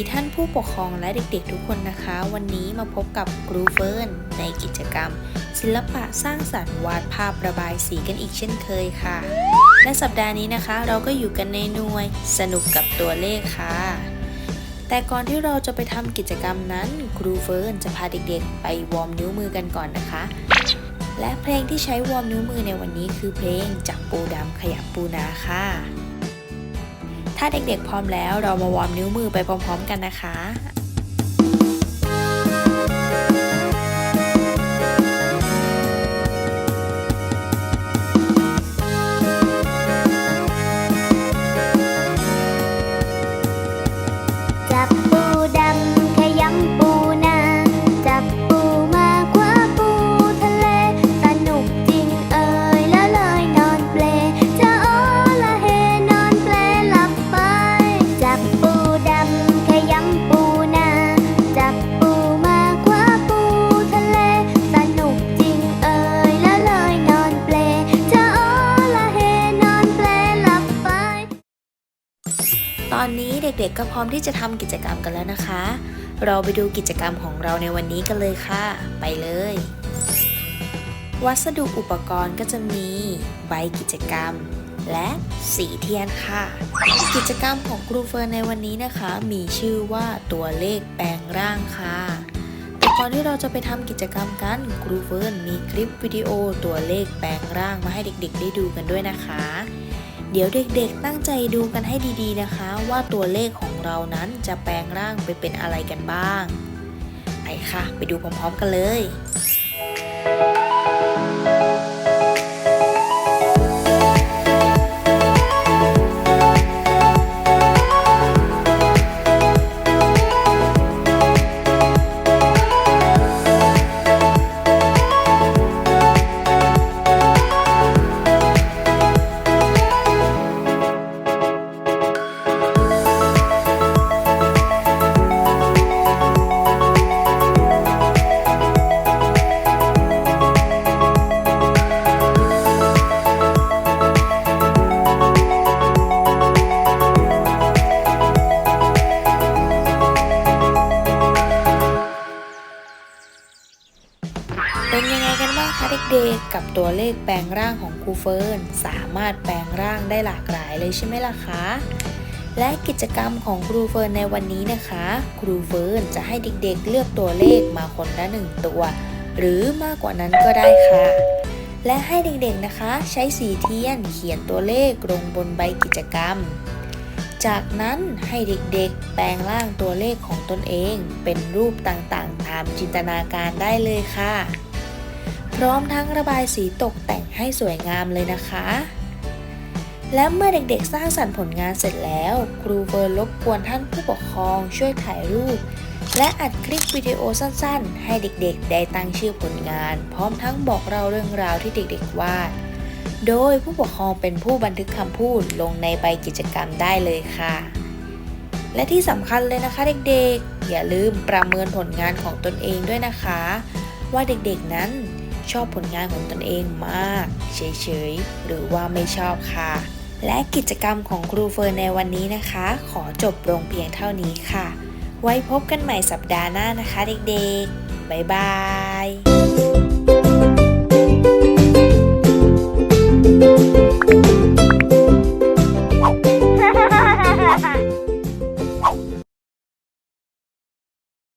ดีท่านผู้ปกครองและเด็กๆทุกคนนะคะ วันนี้มาพบกับครูเฟิร์นในกิจกรรม ศิลปะสร้างสรรค์วาดภาพระบายสีกันอีกเช่นเคยค่ะ และสัปดาห์นี้นะคะ เราก็อยู่กันในหน่วยสนุกกับตัวเลขค่ะ แต่ก่อนที่เราจะไปทำกิจกรรมนั้นครูเฟิร์นจะพาเด็กๆ ไปวอร์มนิ้วมือกันก่อนนะคะ และเพลงที่ใช้วอร์มนิ้วมือในวันนี้คือเพลงจับปูดำขยับปูนาค่ะ ถ้าเด็กๆพร้อมแล้วเรามาวอร์มนิ้วมือไปพร้อมๆกันนะคะ ตอนนี้เด็กๆก็พร้อมที่จะทำกิจกรรมกันแล้วนะคะ เราไปดูกิจกรรมของเราในวันนี้กันเลยค่ะ ไปเลย วัสดุอุปกรณ์ก็จะมีใบกิจกรรม และสีเทียนค่ะ กิจกรรมของครูเฟิร์นในวันนี้นะคะ มีชื่อว่าตัวเลขแปลงร่างค่ะแต่ก่อนที่เราจะไปทำกิจกรรมกันครูเฟิร์นมีคลิปวิดีโอตัวเลขแปลงร่างมาให้เด็กๆ ได้ดูกันด้วยนะคะ เดี๋ยวเด็กๆตั้งใจดูกันให้ดีๆนะคะ ว่าตัวเลขของเรานั้นจะแปลงร่างไปเป็นอะไรกันบ้าง ไปค่ะ ไปดูพร้อมๆกันเลยเป็ เด็กกับตัวเลขแปลงร่างของครูเฟิร์นสามารถแปลงร่างได้หลากหลายเลยใช่ไหมล่ะคะ และกิจกรรมของครูเฟิร์นในวันนี้นะคะ ครูเฟิร์นจะให้เด็กๆเลือกตัวเลขมาคนละหนึ่งตัว หรือมากกว่านั้นก็ได้ค่ะ และให้เด็กๆนะคะ ใช้สีเทียนเขียนตัวเลขลงบนใบกิจกรรม จากนั้นให้เด็กๆ แปลงร่างตัวเลขของตนเอง เป็นรูปต่างๆ ตามจินตนาการได้เลยค่ะ ร้อมทั้งระบายสีตกแต่งให้สวยงามเลยนะคะ และเมื่อเด็กๆสร้างสรรค์ผลงานเสร็จแล้ว ครูเฟิร์นรบกวนท่านผู้ปกครองช่วยถ่ายรูป และอัดคลิปวิดีโอสั้นๆ ให้เด็กๆ ได้ตั้งชื่อผลงาน พร้อมทั้งบอกเล่าเรื่องราวที่เด็กๆวาด โดยผู้ปกครองเป็นผู้บันทึกคำพูดลงในใบกิจกรรมได้เลยค่ะและที่สำคัญเลยนะคะเด็กๆ อย่าลืมประเมินผลงานของตนเองด้วยนะคะ ว่าเด็กๆนั้น ชอบผลงานของตนเองมาก เฉยๆ หรือว่าไม่ชอบค่ะ และกิจกรรมของครูเฟิร์นในวันนี้นะคะ ขอจบลงเพียงเท่านี้ค่ะ ไว้พบกันใหม่สัปดาห์หน้านะคะเด็กๆ บ๊ายบาย